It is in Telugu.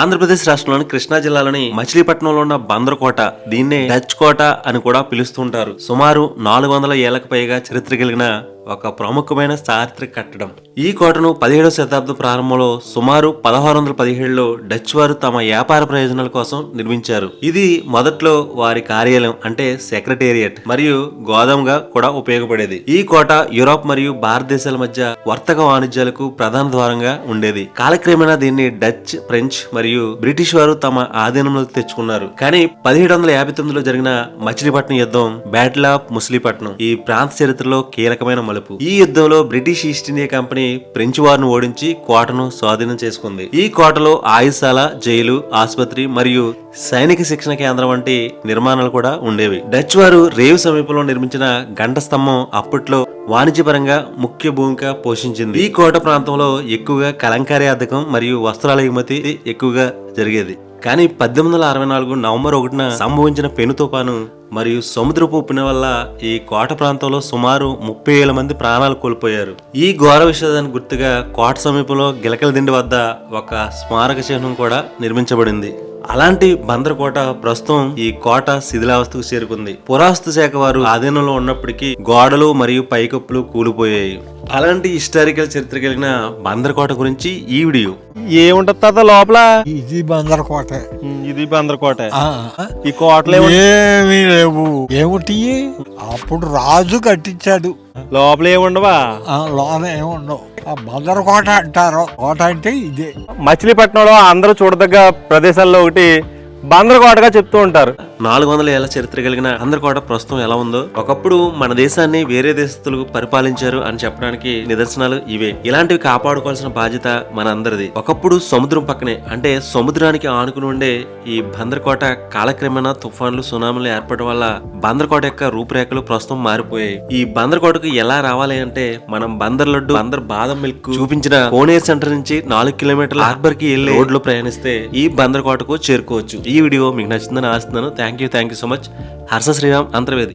ఆంధ్రప్రదేశ్ రాష్ట్రంలోని కృష్ణా జిల్లాలోని మచిలీపట్నంలో ఉన్న బందరకోట దీన్నే డచ్ కోట అని కూడా పిలుస్తుంటారు. సుమారు నాలుగు వందల ఏళ్ళకు పైగా చరిత్ర కలిగిన ఒక ప్రముఖమైన చారిత్రక కట్టడం. ఈ కోటను పదిహేడవ శతాబ్దం ప్రారంభంలో సుమారు పదహారు వందల పదిహేడులో డచ్ వారు తమ వ్యాపార ప్రయోజనాల కోసం నిర్మించారు. ఇది మొదట్లో వారి కార్యాలయం అంటే సెక్రటేరియట్ మరియు గోదాంగా కూడా ఉపయోగపడేది. ఈ కోట యూరోప్ మరియు భారతదేశాల మధ్య వర్తక వాణిజ్యాలకు ప్రధాన ద్వారంగా ఉండేది. కాలక్రమేణా దీన్ని డచ్ ఫ్రెంచ్ మరియు బ్రిటిష్ వారు తమ ఆధీనంలో తెచ్చుకున్నారు. కానీ పదిహేడు వందల యాభై తొమ్మిదిలో జరిగిన మచిలీపట్నం యుద్ధం బ్యాటిల్ ఆఫ్ ముస్లీపట్నం ఈ ప్రాంత చరిత్రలో కీలకమైన మలుపు ఈ యుద్ధంలో British East India Company French వారిని ఓడించి కోటను స్వాధీనం చేసుకుంది. ఈ కోటలో ఆయుశాల జైలు ఆసుపత్రి మరియు సైనిక శిక్షణ కేంద్రం వంటి నిర్మాణాలు కూడా ఉండేవి. డచ్ వారు రేవు సమీపంలో నిర్మించిన గంట స్తంభం అప్పట్లో వాణిజ్యపరంగా ముఖ్య భూమిక పోషించింది. ఈ కోట ప్రాంతంలో ఎక్కువగా కలంకారీ అద్దకం మరియు వస్త్రాల ఎగుమతి ఎక్కువగా జరిగేది. కానీ పద్దెనిమిది వందల అరవై నాలుగు నవంబర్ ఒకటిన సంభవించిన పెను తుపాను మరియు సముద్రపు ఉప్పిన వల్ల ఈ కోట ప్రాంతంలో సుమారు ముప్పై వేల మంది ప్రాణాలు కోల్పోయారు. ఈ ఘోర విషాదానికి గుర్తుగా కోట సమీపంలో గిలకల దిండి వద్ద ఒక స్మారక చిహ్నం కూడా నిర్మించబడింది. అలాంటి బందరకోట ప్రస్తుతం ఈ కోట శిథిలావస్థకు చేరుకుంది. పురావస్తు శాఖ వారు ఆధీనంలో ఉన్నప్పటికీ గోడలు మరియు పైకప్పులు కూలిపోయాయి. అలాంటి హిస్టారికల్ చరిత్ర కలిగిన బందరకోట గురించి ఈ వీడియో. ఏముంటది తాత లోపల? ఇది బందరకోట. ఉమ్, ఇది బందరకోట. ఆ, ఈ కోటలో ఏమీ లేవు. ఏమిటి? అప్పుడు రాజు కట్టించాడు. లోపల ఏముండవా? ఆ, లోన ఏముండవు. ఆ బందరకోట అంటారు. కోట అంటే ఇదే. మచిలీపట్నంలో అందరూ చూడదగ్గ ప్రదేశాల్లో ఒకటి బందరకోటగా చెప్తూ ఉంటారు. నాలుగు వందల ఏళ్ళ చరిత్ర కలిగిన అందరికోట ప్రస్తుతం ఎలా ఉందో ఒకప్పుడు మన దేశాన్ని వేరే దేశస్తులు పరిపాలించారు అని చెప్పడానికి నిదర్శనాలు ఇవే. ఇలాంటివి కాపాడుకోవాల్సిన బాధ్యత మన అందరిది ఒకప్పుడు సముద్రం పక్కనే అంటే సముద్రానికి ఆనుకుని ఉండే ఈ బందర్కోట కాలక్రమేణా తుఫాన్లు సునామీలు ఏర్పడడం వల్ల బందర్కోట యొక్క రూపురేఖలు ప్రస్తుతం మారిపోయాయి. ఈ బందర్కోటకు ఎలా రావాలి అంటే మనం బందర్ లడ్డు బందర్ బాదం మిల్క్ చూపించిన కోనేర్ సెంటర్ నుంచి నాలుగు కిలోమీటర్ల హార్బర్కి వెళ్ళి రోడ్లు ప్రయాణిస్తే ఈ బందర్కోటకు చేరుకోవచ్చు. ఈ వీడియో మీకు నచ్చిందని ఆస్తున్నాను thank you thank you so much Harsha Sriram Antarvedi.